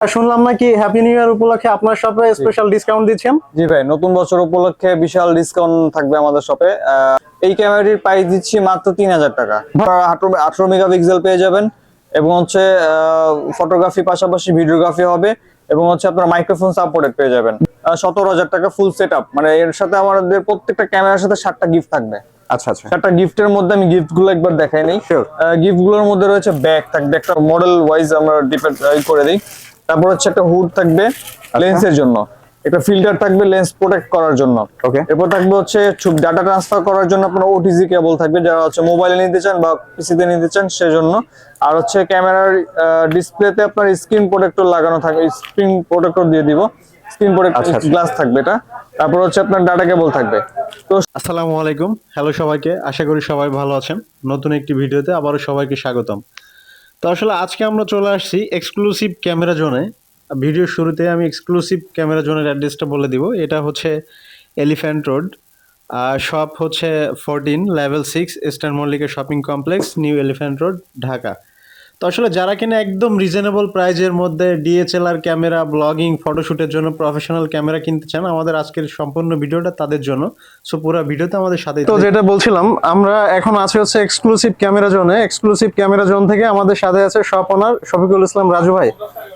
শুনলাম নাকি happy new year উপলক্ষে আপনার শপে স্পেশাল ডিসকাউন্ট দিচ্ছেন? জি ভাই নতুন বছর উপলক্ষে বিশাল ডিসকাউন্ট থাকবে আমাদের শপে এই ক্যামেরাটির প্রাইস দিচ্ছি মাত্র তিন হাজার টাকা। আঠারো মেগাপিক্সেল পেয়ে যাবেন এবং হচ্ছে ফটোগ্রাফি পাশাপাশি ভিডিওগ্রাফি হবে এবং হচ্ছে আপনার মাইক্রোফোন সাপোর্টেড পেয়ে যাবেন। সতেরো হাজার টাকা ফুল সেট মানে এর সাথে আমাদের প্রত্যেকটা ক্যামেরার সাথে সাতটা গিফট থাকবে। আচ্ছা আচ্ছা। চারটা গিফটের মধ্যে আমি গিফটগুলো একবার দেখাই নেই। Sure. গিফটগুলোর মধ্যে রয়েছে ব্যাগ থাকবে একটা মডেল ওয়াইজ আমরা ডিপেন্ড করে দিই। তারপর হচ্ছে একটা হুড থাকবে আচ্ছা। লেন্সের জন্য। একটা ফিল্টার থাকবে লেন্স প্রোটেক্ট করার জন্য। Okay. এরপর থাকবে হচ্ছে ডাটা ট্রান্সফার করার জন্য আপনার ওটিজি কেবল থাকবে যারা হচ্ছে মোবাইলে নিতে চান বা পিসিতে নিতে চান সেজন্য। আর হচ্ছে ক্যামেরার ডিসপ্লেতে আপনার স্ক্রিন প্রোটেক্টর লাগানো থাকবে স্ক্রিন প্রোটেক্টর দিয়ে দিব। স্ক্রিন প্রোটেক্ট আচ্ছা। গ্লাস থাকবে এটা। তারপর হচ্ছে আপনার ডাটা কেবল থাকবে। তো আসসালামু আলাইকুম। হ্যালো সবাইকে। আশা করি সবাই ভালো আছেন। নতুন একটি ভিডিওতে আবারও সবাইকে স্বাগতম। তো আসলে আজকে আমরা চলে আসছি এক্সক্লুসিভ ক্যামেরা জোনে ভিডিও শুরুতে আমি এক্সক্লুসিভ ক্যামেরা জোনের অ্যাড্রেসটা বলে দিব। এটা হচ্ছে এলিফ্যান্ট রোড আর শপ হচ্ছে ফোরটিন লেভেল সিক্স ইস্টার্ন মল্লিকের shopping complex New Elephant Road Dhaka. তো আসলে যারা কিনা একদম রিজনেবল প্রাইজের মধ্যে ডিএচএলআর ক্যামেরা ব্লগিং ফটোশুটের জন্য প্রফেশনাল ক্যামেরা কিনতে চান আমাদের আজকের সম্পূর্ণ ভিডিওটা তাদের জন্য। সো পুরো ভিডিওতে আমাদের সাথে তো যেটা বলছিলাম আমরা এখন আছি হচ্ছে এক্সক্লুসিভ ক্যামেরা জোনে এক্সক্লুসিভ ক্যামেরা জোন থেকে আমাদের সাথে আছে শপ ওনার শফিকুল ইসলাম রাজু ভাই।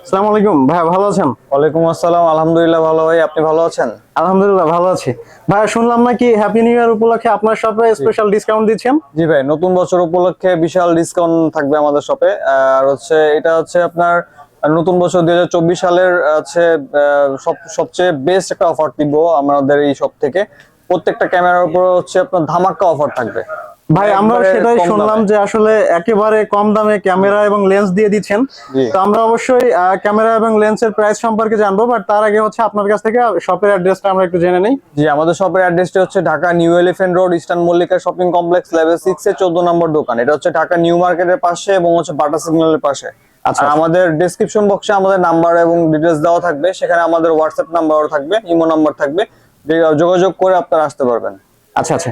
আসসালামু আলাইকুম ভাই ভালো আছেন? ওয়ালাইকুম আসসালাম আলহামদুলিল্লাহ ভালো ভাই। আপনি ভালো আছেন? আলহামদুলিল্লাহ ভালো আছি। ভাই শুনলাম নাকি হ্যাপি নিউ ইয়ার উপলক্ষে আপনার শপে স্পেশাল ডিসকাউন্ট দিচ্ছেন? জি ভাই নতুন বছর উপলক্ষে বিশাল ডিসকাউন্ট থাকবে আমাদের শপে আর হচ্ছে এটা হচ্ছে আপনার নতুন বছর দুই হাজার চব্বিশ সালের হচ্ছে সবচেয়ে বেস্ট একটা অফার দিব আমাদের এই শপ থেকে। প্রত্যেকটা ক্যামেরার উপর হচ্ছে আপনার ধামাক্কা অফার থাকবে। ভাই আমরা সেটাই শুনলাম যে আসলে একেবারে কম দামে ক্যামেরা এবং লেন্স দিয়ে দিচ্ছেন। তো আমরা অবশ্যই ক্যামেরা এবং লেন্সের প্রাইস সম্পর্কে জানব বাট তার আগে হচ্ছে আপনার কাছ থেকে শপের অ্যাড্রেসটা আমরা একটু জেনে নেই। জি আমাদের শপের অ্যাড্রেসটি হচ্ছে Dhaka New Elephant Road Eastern Mallika shopping complex level six এর চোদ্দ নম্বর দোকান। এটা হচ্ছে ঢাকা নিউ মার্কেটের পাশে এবং হচ্ছে বাটা সিগন্যালের পাশে। আচ্ছা, আমাদের ডেসক্রিপশন বক্সে আমাদের নাম্বার এবং ডিটেলস দেওয়া থাকবে। সেখানে আমাদের হোয়াটসঅ্যাপ নাম্বারও থাকবে ইমো নাম্বার থাকবে। যোগাযোগ করে আপনারা আসতে পারবেন। আচ্ছা আচ্ছা।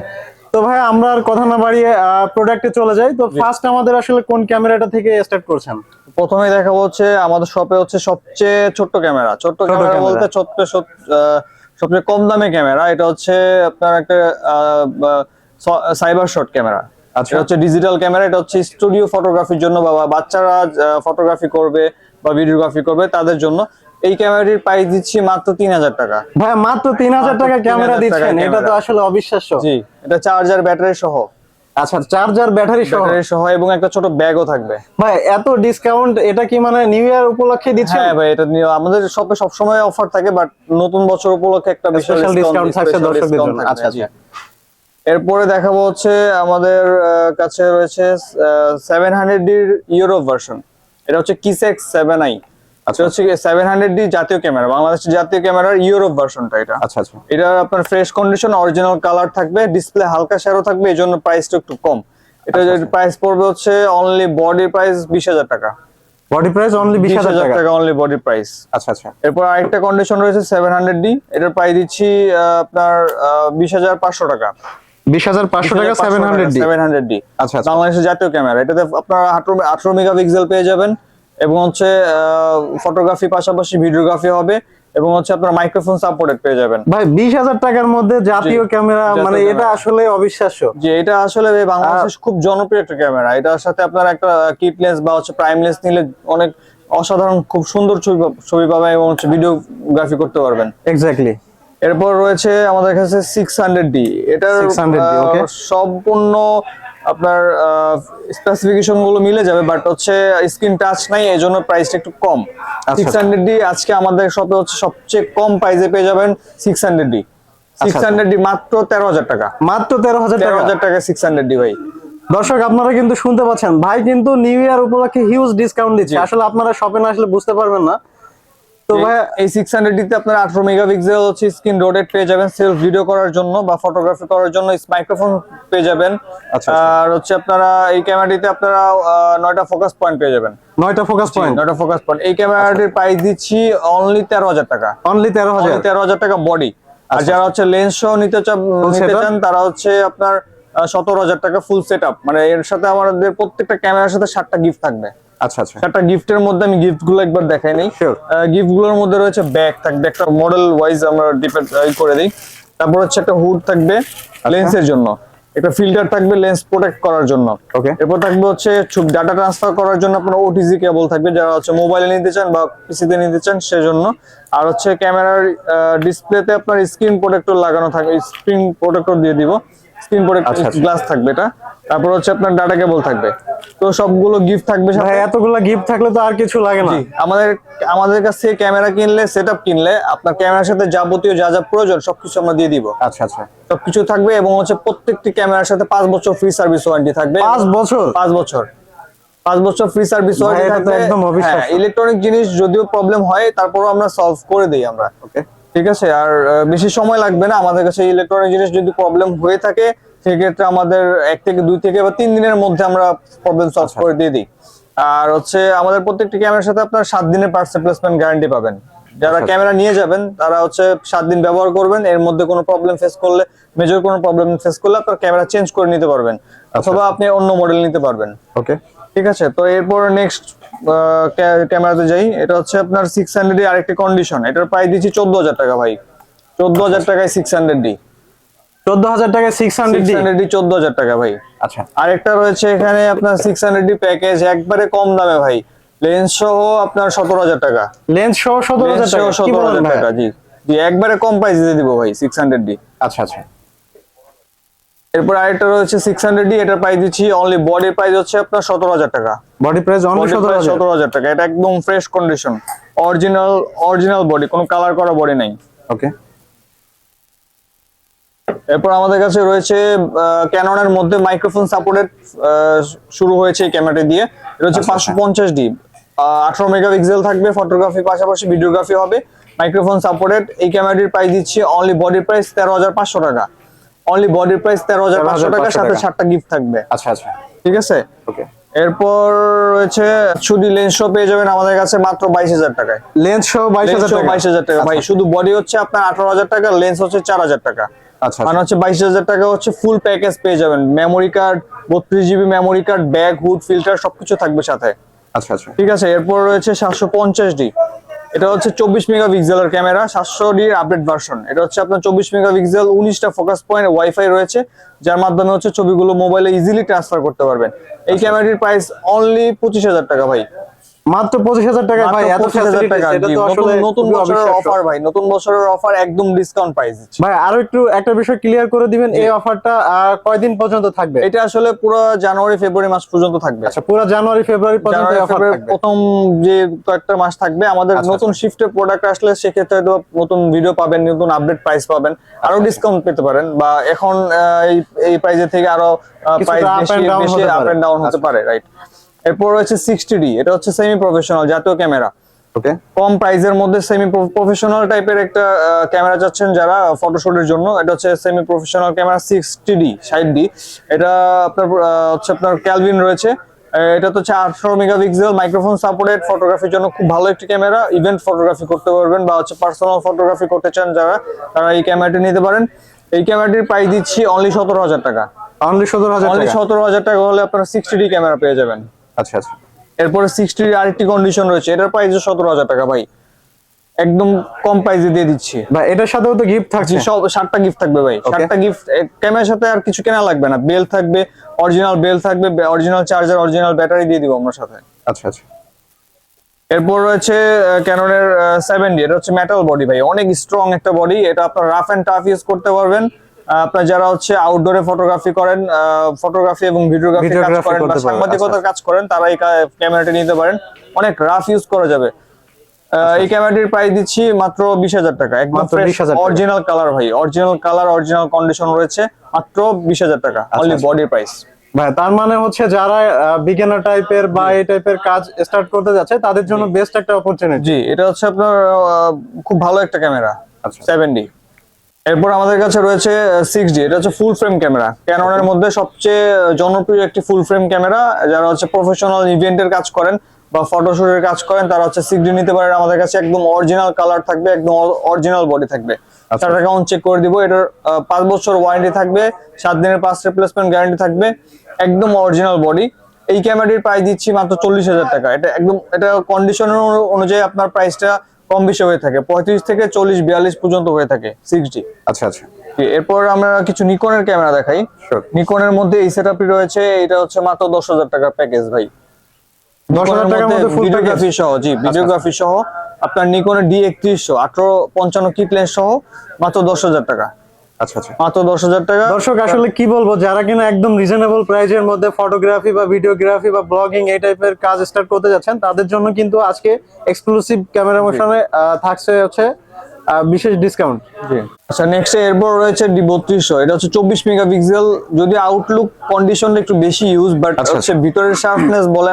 তো ভাই আমরা আর কথা না বাড়িয়ে প্রোডাক্টে চলে যাই। তো ফার্স্ট আমাদের আসলে কোন ক্যামেরাটা থেকে স্টার্ট করছেন? প্রথমেই দেখাবো হচ্ছে আমাদের শপে হচ্ছে সবচেয়ে ছোট্ট ক্যামেরা। ছোট্ট ক্যামেরা। বলতে ছোট্ট সবচেয়ে কম দামে ক্যামেরা। এটা হচ্ছে আপনার একটা সাইবার শট ক্যামেরা। আচ্ছা। হচ্ছে ডিজিটাল ক্যামেরা এটা হচ্ছে স্টুডিও ফটোগ্রাফির জন্য বা বাচ্চারা ফটোগ্রাফি করবে বা ভিডিওগ্রাফি করবে তাদের জন্য। এই ক্যামেরাটির প্রাইস দিচ্ছি মাত্র তিন হাজার টাকা। ভাই মাত্র তিন হাজার টাকা ক্যামেরা দিচ্ছেন এটা তো আসলে অবিশ্বাস্য। জি এটা চার্জার ব্যাটারি সহ। আচ্ছা চার্জার ব্যাটারি সহ? ব্যাটারি সহ এবং একটা ছোট ব্যাগও থাকবে। ভাই এত ডিসকাউন্ট এটা কি মানে নিউ ইয়ার উপলক্ষে দিচ্ছেন? হ্যাঁ ভাই এটা আমাদের শপে সবসময় অফার থাকে বাট নতুন বছর উপলক্ষে একটা বিশাল ডিসকাউন্ট থাকছে special দর্শকদের জন্য। আচ্ছা আচ্ছা এরপরে দেখাবো হচ্ছে আমাদের কাছে রয়েছে ডির ইউরোপ ভার্সন এটা হচ্ছে কিসেক্স সেভেন আই আচ্ছা হচ্ছে সেভেন হান্ড্রেড ডি জাতীয় ক্যামেরা বাংলাদেশের জাতীয় ক্যামেরার ইউরোপ ভার্সনটা এটা। আচ্ছা আচ্ছা। এটা আপনার ফ্রেশ কন্ডিশন অরিজিনাল কালার থাকবে ডিসপ্লে হালকা শ্যারো থাকবে এই জন্য প্রাইসটা একটু কম। এটা প্রাইস পড়বে হচ্ছে অনলি বডি প্রাইস বিশ হাজার টাকা। বডি প্রাইস অনলি বিশ বিশ হাজার টাকা? টাকা অনলি বডি প্রাইস আচ্ছা আচ্ছা। এরপর আরেকটা কন্ডিশন রয়েছে সেভেন হান্ড্রেড ডি এটার প্রাইস দিচ্ছি আপনার বিশ হাজার পাঁচশো টাকা। বিশ হাজার পাঁচশো টাকা seven hundred D seven hundred D আচ্ছা আচ্ছা। বাংলাদেশের জাতীয় ক্যামেরা এটাতে আপনার আঠারো আঠারো মেগাপিক্সেল পেয়ে যাবেন। এবং হচ্ছে ফটোগ্রাফি পাশাপাশি ভিডিওগ্রাফি হবে এবং হচ্ছে আপনার মাইক্রোফোন সাপোর্টেড পেয়ে যাবেন। ভাই বিশ হাজার টাকার মধ্যে জাতীয় ক্যামেরা মানে এটা আসলে অবিশ্বাস্য। যে এটা আসলে বাংলাদেশের খুব জনপ্রিয় একটা ক্যামেরা এটার সাথে আপনার একটা কিট লেন্স বা হচ্ছে প্রাইম লেন্স নিলে অনেক অসাধারণ খুব সুন্দর ছবি ছবি পাবেন এবং হচ্ছে ভিডিওগ্রাফি করতে পারবেন। এক্স্যাক্টলি এরপর রয়েছে আমাদের কাছে সিক্স হান্ড্রেড ডি এটার 600D, আহ, সম্পূর্ণ আপনার স্পেসিফিকেশনগুলো মিলে যাবে বাট হচ্ছে স্ক্রিন টাচ নাই এই জন্য প্রাইসটা একটু কম। সিক্স হান্ড্রেড ডি আজকে আমাদের শপে হচ্ছে সবচেয়ে কম প্রাইসে পেয়ে যাবেন six hundred D six hundred D মাত্র তেরো হাজার টাকা। মাত্র তেরো হাজার তেরো টাকা হাজার টাকা সিক্স হান্ড্রেড ডি ভাই। দর্শক আপনারা কিন্তু শুনতে পাচ্ছেন ভাই কিন্তু নিউ ইয়ার উপলক্ষে হিউজ ডিসকাউন্ট দিচ্ছে। আসলে আপনারা শপে না আসলে বুঝতে পারবেন না। তো ভাই এই সিক্স হান্ড্রেড ডিতে আপনার আঠারো মেগাপিক্সেল হচ্ছে স্ক্রিন রোটেট পেয়ে যাবেন সেলফ ভিডিও করার জন্য বা ফটোগ্রাফি করার জন্য মাইক্রোফোন পেয়ে যাবেন। আচ্ছা, আচ্ছা। আর হচ্ছে আপনারা এই ক্যামেরাটিতে আপনারা নয়টা ফোকাস পয়েন্ট পেয়ে যাবেন। নয়টা ফোকাস পয়েন্ট নয়টা ফোকাস পয়েন্ট এই ক্যামেরাটির প্রাইস দিচ্ছি অনলি তেরো হাজার টাকা। অনলি তেরো হাজার? তেরো হাজার টাকা বডি আর আচ্ছা, যারা হচ্ছে লেন্স সহ নিতে চান নিতে চান তারা হচ্ছে আপনার সতেরো হাজার টাকা ফুল সেট মানে এর সাথে আমাদের প্রত্যেকটা ক্যামেরার সাথে সাতটা গিফট থাকবে। আচ্ছা আচ্ছা। চারটা গিফটের মধ্যে আমি গিফটগুলো একবার দেখাই নেই। Sure. গিফটগুলোর মধ্যে রয়েছে ব্যাগ থাকবে একটা মডেল ওয়াইজ আমরা ডিপেন্ড করে দিই। তারপর হচ্ছে একটা হুড থাকবে আচ্ছা। লেন্সের জন্য। একটা ফিল্টার থাকবে লেন্স প্রোটেক্ট করার জন্য। Okay. এরপর থাকবে হচ্ছে ডাটা ট্রান্সফার করার জন্য আপনার ওটিজি কেবল থাকবে যারা হচ্ছে মোবাইলে নিতে চান বা পিসিতে নিতে চান সেজন্য। আর হচ্ছে ক্যামেরার ডিসপ্লেতে আপনার স্ক্রিন প্রোটেক্টর লাগানো থাকবে স্ক্রিন প্রোটেক্টর দিয়ে দিব। স্ক্রিন প্রোটেক্টর আচ্ছা, আচ্ছা। গ্লাস থাকবে এটা। তারপর হচ্ছে আপনার ডাটা কেবল থাকবে। তো সবগুলো গিফট থাকবে সাথে। ভাই এতগুলা গিফট থাকলে তো আর কিছু লাগে না। আমাদের আমাদের কাছ থেকে ক্যামেরা কিনলে সেটআপ কিনলে আপনার ক্যামেরার সাথে যাবতীয় যা যা প্রয়োজন সবকিছু আমরা দিয়ে দিব। আচ্ছা আচ্ছা। সবকিছু থাকবে এবং হচ্ছে প্রত্যেকটি ক্যামেরার সাথে বছর ফ্রি সার্ভিস ওয়ারেন্টি থাকবে। বছর? বছর। পাঁচ বছর ফ্রি সার্ভিস ভাই, ওয়ারেন্টি থাকবে। একদম অবিশ্বাস্য। ইলেকট্রনিক জিনিস যদিও প্রবলেম হয় তারপরও আমরা সলভ করে দিই আমরা। ওকে ঠিক আছে? আর বেশি সময় লাগবে না। আমাদের কাছে ইলেকট্রনিক জিনিস যদি প্রবলেম হয়ে থাকে সেক্ষেত্রে আমাদের এক থেকে দুই থেকে বা তিন দিনের মধ্যে আমরা প্রবলেম সলভ আচ্ছা। করে দিয়ে দিই। আর হচ্ছে আমাদের প্রত্যেকটি ক্যামেরার সাথে আপনার সাত দিনের পার্টস রিপ্লেসমেন্ট গ্যারান্টি পাবেন। যারা আচ্ছা। ক্যামেরা নিয়ে যাবেন তারা হচ্ছে সাত দিন ব্যবহার করবেন। এর মধ্যে কোনো প্রবলেম ফেস করলে মেজর কোনো প্রবলেম ফেস করলে আপনার ক্যামেরা চেঞ্জ করে নিতে পারবেন। আচ্ছা। অথবা আপনি অন্য মডেল নিতে পারবেন। ওকে ঠিক আছে? তো এরপর নেক্সট ক্যামেরাতে যাই এটা হচ্ছে আপনার সিক্স হান্ড্রেড আরেকটি কন্ডিশন এটার প্রাইস দিচ্ছি চোদ্দ হাজার টাকা ভাই। চোদ্দ হাজার টাকায় সিক্স হান্ড্রেড ডি চোদ্দ হাজার টাকায় সিক্স হান্ড্রেড ডি চোদ্দ হাজার টাকা ভাই। আচ্ছা। আরেকটা রয়েছে এখানে আপনার সিক্স হান্ড্রেড ডি প্যাকেজ একবারে কম দামে ভাই। লেন্স সহ আপনার সতেরো হাজার টাকা। লেন্স সহ সতেরো হাজার টাকা। সতেরো হাজার টাকা জি। জি একবারে কম প্রাইস দিয়ে দিব ভাই সিক্স হান্ড্রেড ডি আচ্ছা আচ্ছা। এরপর আরেকটা রয়েছে সিক্স হান্ড্রেড ডি এটার প্রাইস দিচ্ছি অনলি বডির প্রাইস হচ্ছে আপনার সতেরো হাজার টাকা। বডি প্রাইস অনলি সতেরো হাজার। সতেরো হাজার টাকা। এটা একদম fresh condition original original body কোনো কালার করা বডি নাই। ওকে এরপর আমাদের কাছে রয়েছে ক্যাননের মধ্যে মাইক্রোফোন সাপোর্টেড শুরু হয়েছে এই ক্যামেরাটি দিয়ে। এটা হচ্ছে আচ্ছা, পাঁচশো পঞ্চাশ ডি আঠারো মেগাপিক্সেল থাকবে ফটোগ্রাফি পাশাপাশি ভিডিওগ্রাফি হবে। মাইক্রোফোন সাপোর্টেড এই ক্যামেরাটির প্রাইস দিচ্ছি অনলি বডি প্রাইস তেরো হাজার পাঁচশো টাকা। অনলি বডি প্রাইস তেরো হাজার পাঁচশো টাকা 13,500 সাথে টাকা। সাতটা গিফট থাকবে। আচ্ছা আচ্ছা। ঠিক আছে? ওকে এরপর রয়েছে ছুটি লেন্স পেয়ে যাবেন আমাদের কাছে মাত্র বাইশ হাজার টাকায়। লেন্স সহ বাইশ হাজার টাকা। বাইশ হাজার টাকা। ভাই শুধু বডি হচ্ছে আপনার আঠারো হাজার টাকা লেন্স হচ্ছে চার হাজার টাকা। আচ্ছা মানে আচ্ছা হচ্ছে বাইশ হাজার টাকা হচ্ছে ফুল প্যাকেজ পেয়ে যাবেন। মেমোরি কার্ড বত্রিশ GB memory card bag hood filter সবকিছু থাকবে সাথে। আচ্ছা আচ্ছা। ঠিক আছে? এরপর রয়েছে সাতশো পঞ্চাশ ডি এটা হচ্ছে চব্বিশ মেগা পিক্সেলের ক্যামেরা সাতশো ডির আপডেট ভার্সন এটা হচ্ছে আপনার চব্বিশ মেগা পিক্সেল উনিশটা ফোকাস পয়েন্ট ওয়াইফাই রয়েছে যার মাধ্যমে হচ্ছে ছবিগুলো মোবাইলে ইজিলি ট্রান্সফার করতে পারবেন। এই ক্যামেরাটির প্রাইস অনলি পঁচিশ হাজার টাকা ভাই। মাত্র পঁচিশ হাজার টাকা ভাই এত টাকা এটা তো নতুন আসলে নতুন বছরের অফার ভাই নতুন বছরের অফার একদম ডিসকাউন্ট প্রাইস ভাই আরও একটু একটা বিষয় ক্লিয়ার করে দিবেন এই অফারটা কয়দিন পর্যন্ত থাকবে? এটা আসলে পুরো জানুয়ারি ফেব্রুয়ারি মাস পর্যন্ত থাকবে। আচ্ছা পুরো জানুয়ারি ফেব্রুয়ারি পর্যন্ত অফার থাকবে। প্রথম যে কয়েকটা মাস থাকবে আমাদের আচ্ছা, নতুন শিফটের প্রোডাক্ট আসলে সেক্ষেত্রে হয়তো নতুন ভিডিও পাবেন নতুন আপডেট প্রাইস পাবেন আরও আচ্ছা, ডিসকাউন্ট পেতে পারেন বা এখন এই এই প্রাইসের থেকে আরও প্রাইস বেশি আপ এন্ড ডাউন হতে পারে। রাইট এরপর রয়েছে সিক্সটি ডি এটা হচ্ছে সেমি প্রফেশনাল জাতীয় ক্যামেরা ওকে কম প্রাইসের মধ্যে সেমি প্রফেশনাল টাইপের একটা ক্যামেরা চাচ্ছেন যারা ফটোশুটের জন্য। এটা হচ্ছে semi professional camera sixty D ষাট ডি এটা আপনার হচ্ছে আপনার ক্যালভিন রয়েছে। এটা তো হচ্ছে আঠারো মেগাপিক্সেল মাইক্রোফোন সাপোর্টেড ফটোগ্রাফির জন্য খুব ভালো একটি ক্যামেরা ইভেন্ট ফটোগ্রাফি করতে পারবেন বা হচ্ছে পার্সোনাল ফটোগ্রাফি করতে চান যারা তারা এই ক্যামেরাটি নিতে পারেন। এই ক্যামেরাটির প্রাইস দিচ্ছি অনলি সতেরো হাজার টাকা। অনলি সতেরো হাজার অনলি সতেরো হাজার টাকা হলে আপনারা সিক্সটি ডি ক্যামেরা পেয়ে যাবেন। আচ্ছা আচ্ছা। এরপরে সিক্সটির আরেকটি কন্ডিশন রয়েছে এটার প্রাইস সতেরো হাজার টাকা ভাই। একদম কম প্রাইসে দিয়ে দিচ্ছি। ভাই এটার সাথেও তো গিফট থাকছে। সব সাতটা গিফট থাকবে ভাই। সাতটা গিফট ক্যামেরার সাথে আর কিছু কেনা লাগবে না। বেল থাকবে অরিজিনাল বেল থাকবে অরিজিনাল চার্জার অরিজিনাল ব্যাটারি দিয়ে দিব আমরা সাথে। আচ্ছা আচ্ছা। এরপর রয়েছে ক্যাননের সেভেন ডি এটা হচ্ছে মেটাল বডি ভাই। অনেক স্ট্রং একটা বডি এটা আপনার রাফ এন্ড টাফ ইউজ করতে পারবেন। আপনার যারা হচ্ছে আউটডোরে ফটোগ্রাফি করেন ফটোগ্রাফি এবং ভিডিওগ্রাফি কাজ করেন বা সাংবাদিকতার কাজ করেন তারা এই ক্যামেরাটি নিতে পারেন। অনেক রাফ ইউজ করা যাবে। আহ, এই ক্যামেরাটির প্রাইস দিচ্ছি মাত্র বিশ হাজার টাকা। একদম মাত্র 20,000 টাকা। অরিজিনাল কালার ভাই অরিজিনাল কালার অরিজিনাল কন্ডিশন রয়েছে মাত্র বিশ হাজার টাকা অনলি আচ্ছা। বডি প্রাইস ভাই তার মানে হচ্ছে যারা বিগিনার টাইপের বা এই টাইপের কাজ স্টার্ট করতে যাচ্ছে তাদের জন্য বেস্ট একটা অপরচুনিটি জি এটা হচ্ছে আপনার খুব ভালো একটা ক্যামেরা আচ্ছা। সেভেন ডি এরপর আমাদের কাছে রয়েছে সিক্স ডি এটা হচ্ছে ফুল ফ্রেম ক্যামেরা ক্যাননের মধ্যে সবচেয়ে জনপ্রিয় একটি ফুল ফ্রেম ক্যামেরা যারা হচ্ছে প্রফেশনাল ইভেন্টের কাজ করেন বা ফটোশুটের কাজ করেন তারা হচ্ছে সিক্স ডি নিতে পারেন। আমাদের কাছে একদম অরিজিনাল কালার থাকবে একদম অরিজিনাল বডি থাকবে। আচ্ছা। চার টাকা চেক করে দিব এটার পাঁচ বছর ওয়ারেন্টি থাকবে সাত দিনের পাঁচ রিপ্লেসমেন্ট গ্যারান্টি থাকবে একদম অরিজিনাল বডি এই ক্যামেরাটির প্রাইস দিচ্ছি মাত্র চল্লিশ হাজার টাকা। এটা একদম এটা কন্ডিশন অনুযায়ী আপনার প্রাইসটা কম বেশি হয়ে থাকে পঁয়ত্রিশ থেকে চল্লিশ বিয়াল্লিশ পর্যন্ত হয়ে থাকে সিক্স ডি আচ্ছা আচ্ছা। এরপর আমরা কিছু নিকনের ক্যামেরা দেখাই. নিকনের মধ্যে এই সেট আপটি রয়েছে এটা হচ্ছে মাত্র দশ হাজার টাকার প্যাকেজ ভাই। দশ হাজার টাকার মধ্যে ভিডিওগ্রাফি সহ জি ভিডিওগ্রাফি সহ আপনার নিকনের ডি একত্রিশশো আঠারো পঞ্চান্ন কিট লেন্স সহ মাত্র দশ হাজার টাকা। আচ্ছা আচ্ছা মাত্র দশ হাজার টাকা? দর্শক আসলে কি বলব যারা কিনা একদম রিজনেবল প্রাইজের মধ্যে ফটোগ্রাফি বা ভিডিওগ্রাফি বা ব্লগিং এই টাইপের কাজ স্টার্ট করতে যাচ্ছেন তাদের জন্য কিন্তু আজকে এক্সক্লুসিভ ক্যামেরা মোশনে থাকছে হচ্ছে আহ, বিশেষ ডিসকাউন্ট আচ্ছা নেক্সট এরপর রয়েছে ডি বত্রিশশো। এটা হচ্ছে চব্বিশ মেগাপিক্সেল যদি আউটলুক কন্ডিশনটা একটু বেশি ইউজ বাট আচ্ছা, হচ্ছে ভিতরের শার্পনেস বলে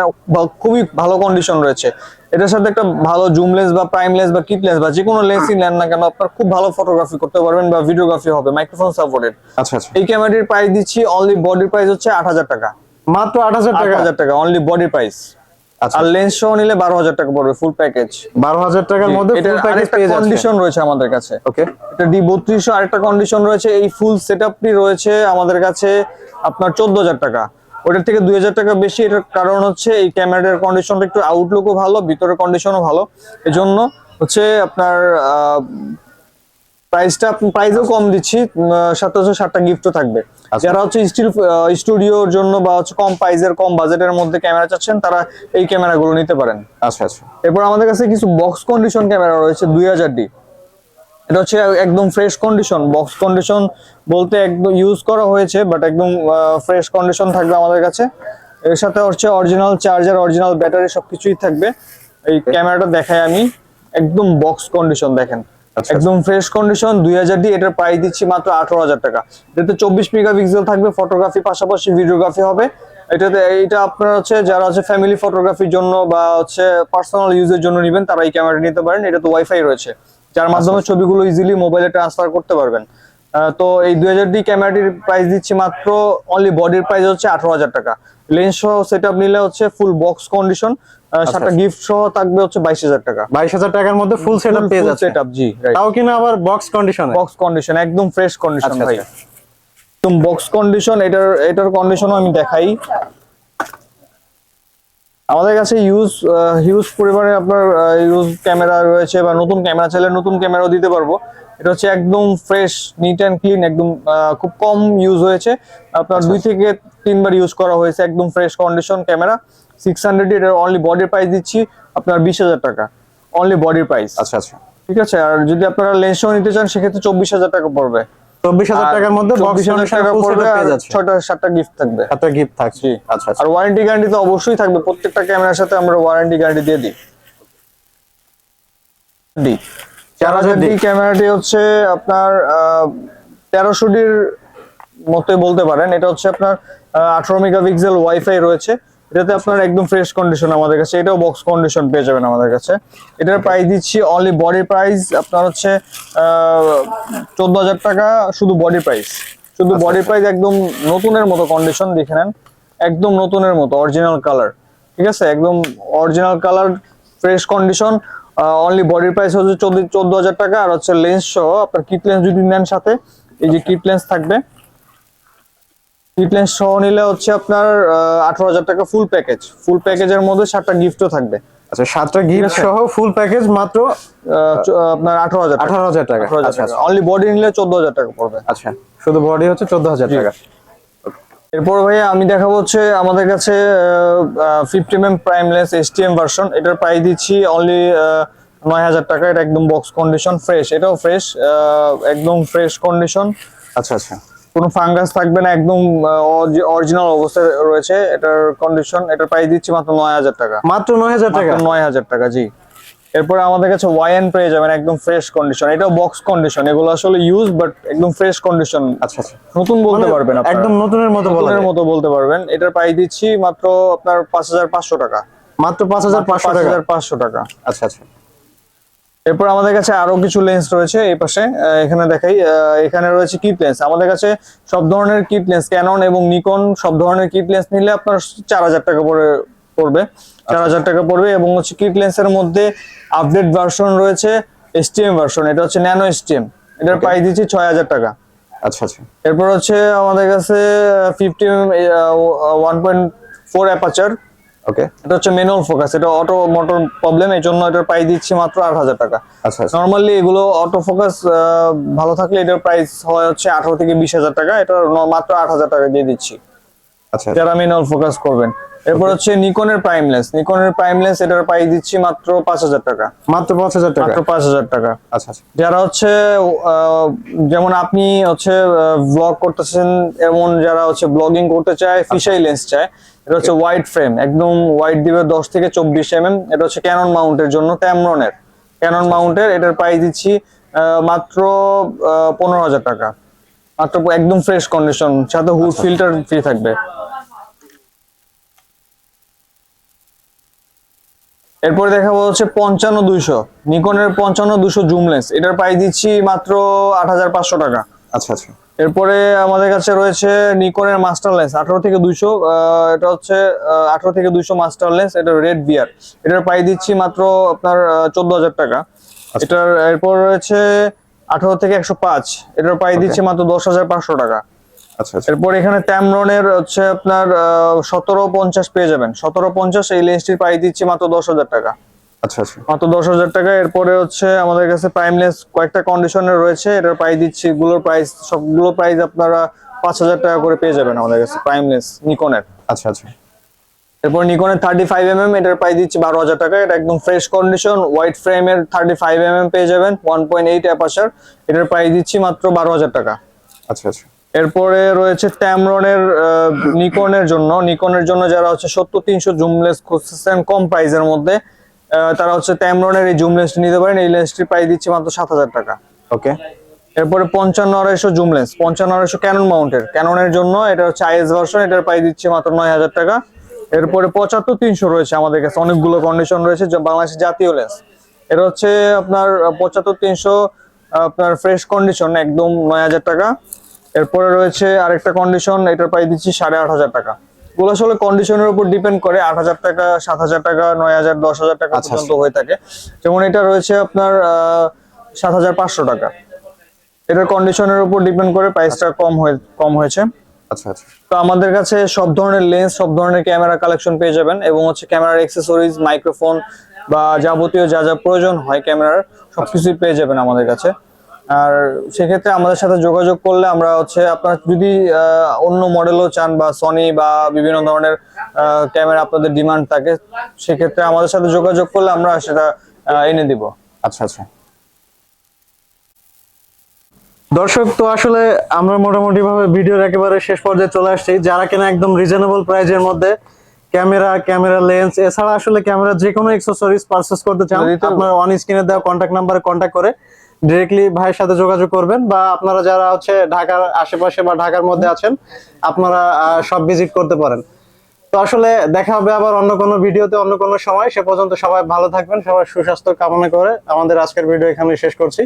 খুবই ভালো কন্ডিশন রয়েছে। এটার সাথে একটা ভালো জুম লেন্স বা প্রাইম লেন্স বা কিট লেন্স বা যে কোনো লেন্সই নেন না কেন আপনার খুব ভালো ফটোগ্রাফি করতে পারবেন বা ভিডিওগ্রাফি হবে মাইক্রোফোন সাপোর্টেড আচ্ছা আচ্ছা। এই ক্যামেরাটির প্রাইস দিচ্ছি অনলি বডির প্রাইস হচ্ছে আট হাজার টাকা। মাত্র আট হাজার টাকা? হাজার টাকা অনলি বডি প্রাইস আচ্ছা। আর লেন্স সহ নিলে বারো হাজার টাকা পড়বে ফুল প্যাকেজ বারো হাজার টাকার মধ্যে ফুল প্যাকেজ পেয়ে কন্ডিশন রয়েছে আমাদের কাছে। ওকে এটা ডি বত্রিশশো আরেকটা কন্ডিশন রয়েছে এই ফুল সেটআপটি রয়েছে আমাদের কাছে আপনার চোদ্দ হাজার টাকা। ওটার থেকে দুই হাজার টাকা বেশি এটার কারণ হচ্ছে এই ক্যামেরার কন্ডিশনটা একটু আউটলুকও ভালো ভিতরের কন্ডিশনও ভালো। এজন্য হচ্ছে আপনার প্রাইসটা প্রাইসও কম দিচ্ছি হচ্ছে সাতটা গিফটও থাকবে। আচ্ছা। যারা হচ্ছে স্টিল স্টুডিওর জন্য বা হচ্ছে কম প্রাইসের কম বাজেটের মধ্যে ক্যামেরা চাচ্ছেন তারা এই ক্যামেরাগুলো নিতে পারেন। আচ্ছা আচ্ছা। এরপর আমাদের কাছে কিছু বক্স কন্ডিশন ক্যামেরা রয়েছে দুই হাজার ডি। এটা হচ্ছে একদম ফ্রেশ কন্ডিশন বক্স কন্ডিশন বলতে একদম ইউজ করা হয়েছে বাট একদম ফ্রেশ কন্ডিশন থাকবে আমাদের কাছে। এর সাথে হচ্ছে অরিজিনাল চার্জার অরিজিনাল ব্যাটারি সবকিছুই থাকবে। এই ক্যামেরাটা দেখাই আমি। একদম বক্স কন্ডিশন দেখেন। আচ্ছা। একদম ফ্রেশ কন্ডিশন দুই হাজার ডি এটার প্রাইস দিচ্ছি মাত্র আঠারো হাজার টাকা। এটাতে চব্বিশ মেগাপিক্সেল থাকবে ফটোগ্রাফি পাশাপাশি ভিডিওগ্রাফি হবে। এটাতে এইটা আপনার হচ্ছে যারা হচ্ছে ফ্যামিলি ফটোগ্রাফির জন্য বা হচ্ছে পার্সোনাল ইউজের জন্য নেবেন তারা এই ক্যামেরাটা নিতে পারেন। এটা তো ওয়াইফাই রয়েছে। যার মাধ্যমে ছবিগুলো ইজিলি মোবাইলে ট্রান্সফার করতে পারবেন। তো এই দুই হাজার ডি ক্যামেরাটির প্রাইস দিচ্ছি মাত্র অনলি বডির প্রাইস হচ্ছে আঠারো হাজার টাকা। লেন্স সহ সেট আপ নিলে হচ্ছে ফুল বক্স কন্ডিশন সাতটা গিফট সহ থাকবে হচ্ছে বাইশ হাজার টাকা। বাইশ হাজার টাকার মধ্যে ফুল সেট আপ পেয়ে যাচ্ছে সেট আপ জি তাও কিনা আবার বক্স কন্ডিশনে বক্স কন্ডিশন একদম ফ্রেশ কন্ডিশন আচ্ছা, ভাই। আচ্ছা। একদম বক্স কন্ডিশন এটার এটার কন্ডিশনও আমি দেখাই। আমাদের কাছে ইউজ হিউজ পরিমাণে আপনার ইউজ ক্যামেরা রয়েছে বা নতুন ক্যামেরা চাইলে নতুন ক্যামেরাও দিতে পারব। এটা হচ্ছে একদম ফ্রেশ নিট অ্যান্ড ক্লিন একদম খুব কম ইউজ হয়েছে। আপনার দুই থেকে তিনবার ইউজ করা হয়েছে একদম fresh condition camera six hundred এটার অনলি বডির প্রাইস দিচ্ছি আপনার বিশ হাজার টাকা। অনলি বডির প্রাইস আচ্ছা আচ্ছা। ঠিক আছে? আর যদি আপনারা লেন্সও নিতে চান সেক্ষেত্রে চব্বিশ হাজার টাকা পড়বে। চব্বিশ হাজার টাকার মধ্যে বক্স টাকা পড়বে সাতটা গিফট থাকবে। গিফট থাকছে। আচ্ছা আচ্ছা। আর ওয়ারেন্টি গ্যারান্টি তো অবশ্যই থাকবে। প্রত্যেকটা ক্যামেরার সাথে আমরা ওয়ারেন্টি গ্যারান্টি দিয়ে দিই। ডি চার হাজার ডি ক্যামেরাটি হচ্ছে আপনার তেরোশো ডির মতোই বলতে পারেন। এটা হচ্ছে আপনার আঠারো মেগাপিক্সেল ওয়াইফাই রয়েছে। এটাতে আপনার একদম ফ্রেশ কন্ডিশন আমাদের কাছে। এটাও বক্স কন্ডিশন পেয়ে যাবেন আমাদের কাছে। এটার প্রাইস দিচ্ছি অনলি বডি প্রাইস আপনার হচ্ছে চোদ্দ হাজার টাকা শুধু বডি প্রাইস শুধু বডি প্রাইস একদম নতুনের মতো কন্ডিশন দেখে নেন। একদম নতুনের মতো অরিজিনাল কালার ঠিক আছে? একদম original colour fresh condition only বডির প্রাইস হচ্ছে চোদ্দ চোদ্দ হাজার টাকা। আর হচ্ছে লেন্স সহ আপনার কিট লেন্স যদি নেন সাথে এই যে কিট লেন্স থাকবে কিট লেন্স সহ নিলে হচ্ছে আপনার আঠারো হাজার টাকা ফুল প্যাকেজ ফুল প্যাকেজের মধ্যে সাতটা গিফটও থাকবে। আচ্ছা সাতটা গিফট। সহ ফুল প্যাকেজ মাত্র আপনার আঠারো হাজার আঠারো হাজার টাকা। আচ্ছা আচ্ছা। অনলি বডি নিলে চোদ্দ হাজার টাকা পড়বে। আচ্ছা শুধু বডি হচ্ছে চোদ্দ হাজার টাকা। এরপর ভাইয়া আমি দেখাবো হচ্ছে আমাদের কাছে fifty M prime lens STM version এটার প্রাইস দিচ্ছি অনলি নয় হাজার টাকা। এটা একদম বক্স কন্ডিশন ফ্রেশ এটাও ফ্রেশ একদম ফ্রেশ কন্ডিশন আচ্ছা আচ্ছা। কোনো ফাঙ্গাস থাকবে না একদম অরিজিনাল অবস্থায় রয়েছে এটার কন্ডিশন এটার প্রাইস দিচ্ছি মাত্র নয় হাজার টাকা। মাত্র নয় হাজার টাকা? নয় হাজার টাকা জি। এরপর আমাদের কাছে ওয়াইন পেয়ে যাবেন একদম ফ্রেশ কন্ডিশন এটাও বক্স কন্ডিশন এগুলো আসলে ইউজ বাট একদম ফ্রেশ কন্ডিশন আচ্ছা আচ্ছা। নতুন বলতে মানে পারবেন। একদম নতুনের মতো নতুনের মতো বলতে পারবেন। এটার প্রাইস দিচ্ছি মাত্র আপনার পাঁচ হাজার পাঁচশো টাকা। মাত্র পাঁচ হাজার পাঁচশো টাকা। আচ্ছা আচ্ছা। এরপর আমাদের কাছে আরও কিছু লেন্স রয়েছে এই পাশে। এখানে দেখাই এখানে রয়েছে কিট লেন্স আমাদের কাছে সব ধরনের কিট লেন্স ক্যানন এবং নিকন সব ধরনের কিট লেন্স নিলে আপনার চার হাজার টাকা পরে পড়বে। চার হাজার টাকা পড়বে এবং হচ্ছে কিট লেন্সের মধ্যে আপডেট ভার্সন রয়েছে এসটিএম ভার্সন এটা হচ্ছে ন্যানো এসটিএম এটার প্রাইস দিচ্ছি ছয় হাজার টাকা। আচ্ছা আচ্ছা। এরপর হচ্ছে আমাদের কাছে fifty one point four aperture okay এটা হচ্ছে ম্যানুয়াল ফোকাস এটা অটো মোটর প্রবলেম এই জন্য এটার প্রাইস দিচ্ছি মাত্র আট হাজার টাকা। আচ্ছা আচ্ছা। নর্মালি এগুলো অটো ফোকাস ভালো থাকলে এটার প্রাইস হয় হচ্ছে আঠারো থেকে বিশ হাজার টাকা এটা মাত্র আট হাজার টাকা দিয়ে দিচ্ছি। আচ্ছা যারা ম্যানুয়াল ফোকাস করবেন। এরপর হচ্ছে নিকনের প্রাইমলেস নিকনের প্রাইমলেস এটার প্রাইস দিচ্ছি মাত্র পাঁচ হাজার টাকা। মাত্র পাঁচ হাজার টাকা? মাত্র পাঁচ হাজার টাকা। আচ্ছা আচ্ছা। যারা হচ্ছে যেমন আপনি হচ্ছে ব্লগ করতেছেন এমন যারা হচ্ছে ব্লগিং করতে চায় ফিশাই লেন্স চায় এটা হচ্ছে ওয়াইড ফ্রেম একদম ওয়াইড দিবে দশ থেকে চব্বিশ এম এম এটা হচ্ছে ক্যানন মাউন্টের জন্য ট্যামরনের ক্যানন মাউন্টের এটার প্রাইস দিচ্ছি মাত্র পনেরো হাজার টাকা। মাত্র একদম ফ্রেশ কন্ডিশন সাথে হুড ফিল্টার ফ্রি থাকবে। এরপরে দেখাবো হচ্ছে পঞ্চান্ন দুইশো। নিকনের পঞ্চান্ন দুশো জুম লেন্স এটার প্রাইস দিচ্ছি মাত্র আট হাজার পাঁচশো টাকা। আচ্ছা আচ্ছা। এরপরে আমাদের কাছে রয়েছে নিকনের মাস্টার লেন্স আঠারো থেকে দুইশো এটা হচ্ছে আঠারো থেকে দুইশো মাস্টার লেন্স এটা রেড বিয়ার। এটার প্রাইস দিচ্ছি মাত্র আপনার চোদ্দ হাজার টাকা। এটার এরপর রয়েছে আঠারো থেকে একশো পাঁচ। এটার প্রাইস দিচ্ছি মাত্র দশ হাজার পাঁচশো টাকা। আচ্ছা আচ্ছা। এরপর এখানে ট্যামরনের হচ্ছে আপনার সতেরো পঞ্চাশ পেয়ে যাবেন। সতেরো পঞ্চাশ এই লেন্সটির প্রাইস দিচ্ছি মাত্র দশ হাজার টাকা। আচ্ছা আচ্ছা। মাত্র দশ হাজার টাকা। এরপরে হচ্ছে আমাদের কাছে প্রাইমলেস কয়েকটা কন্ডিশনের রয়েছে। এটার প্রাইস দিচ্ছি গুলোর প্রাইস সবগুলো প্রাইস আপনারা পাঁচ হাজার টাকা করে পেয়ে যাবেন আমাদের কাছে প্রাইমলেস নিকনের। আচ্ছা আচ্ছা। এরপর নিকনের থার্টি ফাইভ এম এম এটার প্রাইস দিচ্ছি বারো হাজার টাকা। এটা একদম ফ্রেশ কন্ডিশন হোয়াইট ফ্রেমের থার্টি ফাইভ এম এম পেয়ে যাবেন ওয়ান পয়েন্ট এইট অ্যাপাসার এটার প্রাইস দিচ্ছি মাত্র বারো হাজার টাকা। আচ্ছা আচ্ছা। এরপরে রয়েছে ট্যামরনের নিকনের জন্য। নিকনের জন্য যারা হচ্ছে সত্তর তিনশো জুমলেস খুঁজতেছেন কম প্রাইসের মধ্যে তারা হচ্ছে ট্যামরনের এই জুম লেন্সটি নিতে পারেন। এই লেন্সটির প্রাইস দিচ্ছে মাত্র সাত হাজার টাকা। ওকে এরপরে পঞ্চান্ন আড়াইশো জুম লেন্স পঞ্চান্ন আড়াইশো ক্যানন মাউন্টের ক্যাননের জন্য এটা হচ্ছে আইএস ভার্সন এটার প্রাইস দিচ্ছে মাত্র নয় হাজার টাকা। এরপরে পঁচাত্তর তিনশো রয়েছে আমাদের কাছে। অনেকগুলো কন্ডিশন রয়েছে বাংলাদেশের জাতীয় লেন্স এটা হচ্ছে আপনার পঁচাত্তর তিনশো আপনার ফ্রেশ কন্ডিশন একদম নয় হাজার টাকা। এরপরে রয়েছে আরেকটা কন্ডিশন এটার প্রাইস দিচ্ছি সাড়ে আট হাজার টাকা। গুলো আসলে কন্ডিশনের উপর ডিপেন্ড করে। আট হাজার টাকা সাত হাজার টাকা নয় হাজার দশ হাজার টাকা আচ্ছা, পর্যন্ত হয়ে থাকে। যেমন এটা রয়েছে আপনার সাত হাজার পাঁচশো টাকা। এটার কন্ডিশনের উপর ডিপেন্ড করে প্রাইসটা কম হয়ে কম হয়েছে। আচ্ছা আচ্ছা। তো আমাদের কাছে সব ধরনের লেন্স সব ধরনের ক্যামেরা কালেকশন পেয়ে যাবেন এবং হচ্ছে ক্যামেরার অ্যাক্সেসরিজ মাইক্রোফোন বা যাবতীয় যা যা প্রয়োজন হয় ক্যামেরার সবকিছুই পেয়ে যাবেন আমাদের কাছে। আর সেক্ষেত্রে আমাদের সাথে যোগাযোগ করলে আমরা হচ্ছে আপনার যদি অন্য মডেলও চান বা সনি বা বিভিন্ন ধরনের ক্যামেরা আপনাদের ডিমান্ড থাকে সেক্ষেত্রে আমাদের সাথে যোগাযোগ করলে আমরা সেটা এনে দিব। আচ্ছা আচ্ছা। দর্শক তো আসলে আমরা মোটামুটি ভাবে ভিডিওর একেবারে শেষ পর্যায়ে চলে আসছি। যারা কিনা একদম রিজনেবল প্রাইজের মধ্যে ক্যামেরা ক্যামেরা লেন্স এছাড়া আসলে ক্যামেরা যে কোনো অ্যাক্সেসরিজ পারচেজ করতে চান আপনারা অন স্ক্রিনে দেওয়া কন্ট্যাক্ট নাম্বারে কন্ট্যাক্ট করে ডিরেক্টলি ভাইয়ের সাথে যোগাযোগ করবেন বা আপনারা যারা হচ্ছে ঢাকার আশেপাশে বা ঢাকার মধ্যে আছেন আপনারা আহ, সব ভিজিট করতে পারেন। তো আসলে দেখা হবে আবার অন্য কোনো ভিডিওতে অন্য কোনো সময়। সে পর্যন্ত সবাই ভালো থাকবেন সবাই সুস্বাস্থ্য কামনা করে আমাদের আজকের ভিডিও এখানে শেষ করছি।